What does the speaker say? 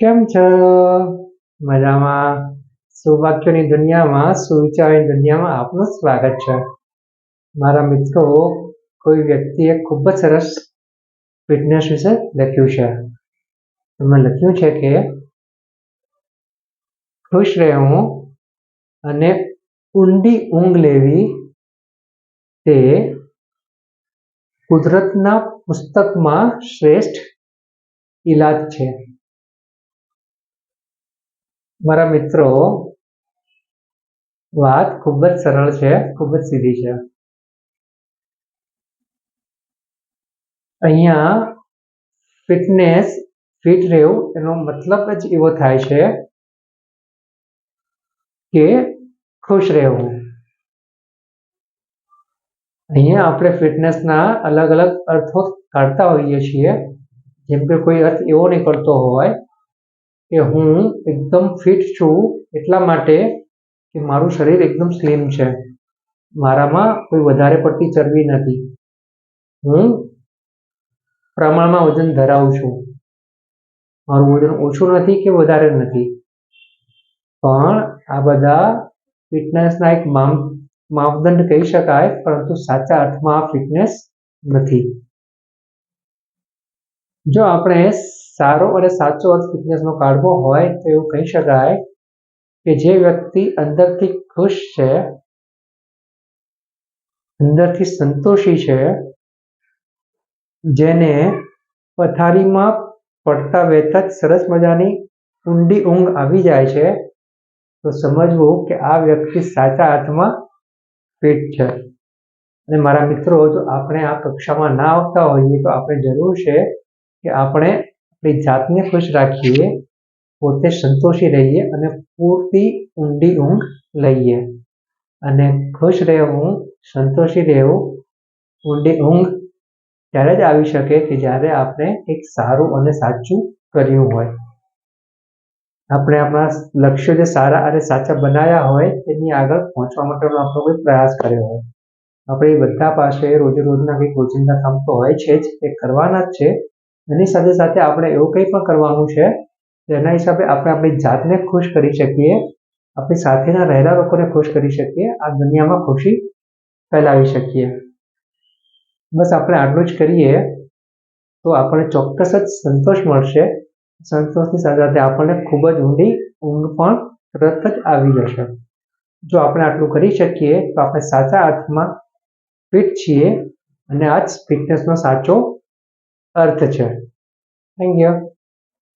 કેમ છો? મજામાં. સૌભાગ્યની દુનિયામાં, સુવિચારની દુનિયામાં આપનું સ્વાગત છે. મારા મિત્રો, કોઈ વ્યક્તિએ ખૂબ જ સરસ ફિટનેસ વિશે લખ્યું છે. એમાં લખ્યું છે કે, ખુશ રહેવું અને ઊંડી ઊંઘ લેવી તે કુદરતના પુસ્તકમાં શ્રેષ્ઠ ઈલાજ છે. મારા મિત્રો, વાત ખૂબ જ સરળ છે, ખૂબ જ સીધી છે. અહીંયા ફિટનેસ ફિટ રહેવું એનો મતલબ જ એવો થાય છે કે ખુશ રહેવું. અહીંયા આપણે ફિટનેસના અલગ અલગ અર્થો કાઢતા હોઈએ છીએ. જેમ કે કોઈ અર્થ એવો નીકળતો હોય કે હું એકદમ ફિટ છું એટલા માટે કે મારું શરીર એકદમ સ્લિમ છે. મારામાં કોઈ વધારે પડતી ચરબી નથી. હું પ્રમાણમાં વજન ધરાવું છું. મારું વજન ઓછું નથી કે વધારે નથી. પણ આ બધા ફિટનેસના એક માપ માપદંડ કહી શકાય, પરંતુ સાચા અર્થમાં આ ફિટનેસ નથી. જો આપણે સારો અને સાચો અર્થ ફિટનેસનો કાઢવો હોય તો એવું કહી શકાય કે જે વ્યક્તિ અંદરથી ખુશ છે, અંદરથી સંતોષી છે, જેને પથારીમાં પડતા વહેતા જ સરસ મજાની ઊંડી ઊંઘ આવી જાય છે, તો સમજવું કે આ વ્યક્તિ સાચા અર્થમાં ફિટ છે. અને મારા મિત્રો, જો આપણે આ કક્ષામાં ના આવતા હોઈએ તો આપણે જરૂર છે કે આપણે આપણી જાતને ખુશ રાખીએ, પોતે સંતોષી રહીએ અને પૂરતી ઊંડી ઊંઘ લઈએ. અને ખુશ રહેવું, સંતોષી રહેવું, ઊંડી ઊંઘ ત્યારે જ આવી શકે કે જ્યારે આપણે એક સારું અને સાચું કર્યું હોય. આપણે આપણા લક્ષ્યો જે સારા અને સાચા બનાવ્યા હોય તેની આગળ પહોંચવા માટેનો આપણો કોઈ પ્રયાસ કર્યો હોય. આપણે બધા પાસે રોજે રોજના કંઈક રોજિંદા કામ તો હોય છે જ, એ કરવાના જ છે એની સાથે સાથે આપણે એવું કંઈ પણ કરવાનું છે જેના હિસાબે આપણે આપણી જાતને ખુશ કરી શકીએ, આપણી સાથેના રહેલા લોકોને ખુશ કરી શકીએ, આ દુનિયામાં ખુશી ફેલાવી શકીએ. બસ આપણે આટલું જ કરીએ, તો આપણને ચોક્કસ જ સંતોષ મળશે. સંતોષની સાથે સાથે આપણને ખૂબ જ ઊંડી ઊંઘ પણ તરત જ આવી જશે. જો આપણે આટલું કરી શકીએ, તો આપણે સાચા અર્થમાં ફિટ છીએ અને આ જ ફિટનેસનો સાચો અર્થ છે થેન્ક યુ